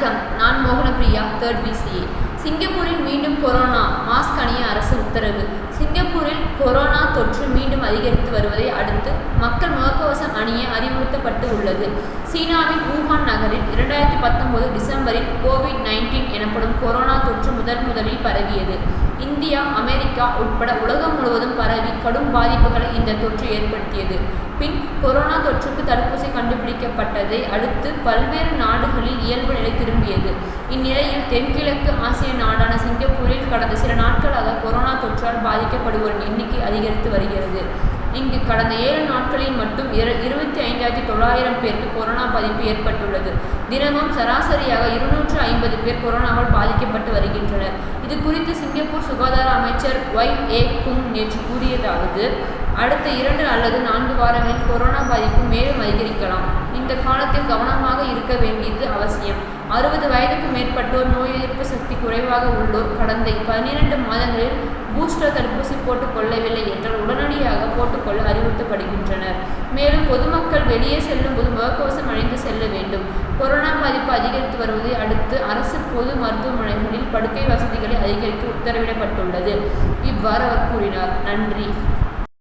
வணக்கம். நான் Mohanapriya third PCA சிங்கப்பூரில் மீண்டும் கொரோனா மாஸ்க் அணிய அரசு உத்தரவு. சிங்கப்பூரில் கொரோனா தொற்று மீண்டும் அதிகரித்து வருவதை அடுத்து மக்கள் அணிய அறிவுறுத்தப்பட்டு உள்ளது. சீனாவின் வூஹான் நகரில் இரண்டாயிரத்தி பத்தொன்பது டிசம்பரில் கோவிட் நைன்டீன் எனப்படும் கொரோனா தொற்று முதன் முதலில் பரவியது. இந்தியா அமெரிக்கா உட்பட உலகம் முழுவதும் பரவி கடும் பாதிப்புகளை இந்த தொற்று ஏற்படுத்தியது. பின் கொரோனா தொற்றுக்கு தடுப்பூசி கண்டுபிடிக்கப்பட்டதை அடுத்து பல்வேறு நாடுகளில் இயல்பு நிலை திரும்பியது. இந்நிலையில் தென்கிழக்கு ஆசிய நாடான சிங்கப்பூரில் கடந்த சில நாட்களாக கொரோனா தொற்றால் பாதிக்கப்படுவோரின் எண்ணிக்கை அதிகரித்து வருகிறது. இங்கு கடந்த ஏழு நாட்களில் மட்டும் இரு இருபத்தி ஐந்தாயிரத்தி தொள்ளாயிரம் பேருக்கு கொரோனா பாதிப்பு ஏற்பட்டுள்ளது. தினமும் சராசரியாக இருநூற்று ஐம்பது பேர் கொரோனாவால் பாதிக்கப்பட்டு வருகின்றனர். இது குறித்து சிங்கப்பூர் சுகாதார அமைச்சர் ஒய். ஏ. குங் நேற்று கூறியதாவது அடுத்த இரண்டு அல்லது நான்கு வாரங்களில் கொரோனா பாதிப்பு மேலும் அதிகரிக்கலாம். இந்த காலத்தில் கவனமாக இருக்க வேண்டியது அவசியம். அறுபது வயதுக்கு மேற்பட்டோர் நோய் எதிர்ப்பு சக்தி குறைவாக உள்ளோர் கடந்த பன்னிரண்டு மாதங்களில் பூஸ்டர் தடுப்பூசி போட்டுக் கொள்ளவில்லை என்றால் உடனடி போட்டுக்கொள்ள அறிவுறுத்தப்படுகின்றனர். மேலும் பொதுமக்கள் வெளியே செல்லும் போது முகக்கவசம் அணிந்து செல்ல வேண்டும். கொரோனா பாதிப்பு அதிகரித்து வருவதை அடுத்து அரசு பொது மருத்துவமனைகளில் படுக்கை வசதிகளை அதிகரிக்க உத்தரவிடப்பட்டுள்ளது. இவ்வாறு அவர் கூறினார். நன்றி.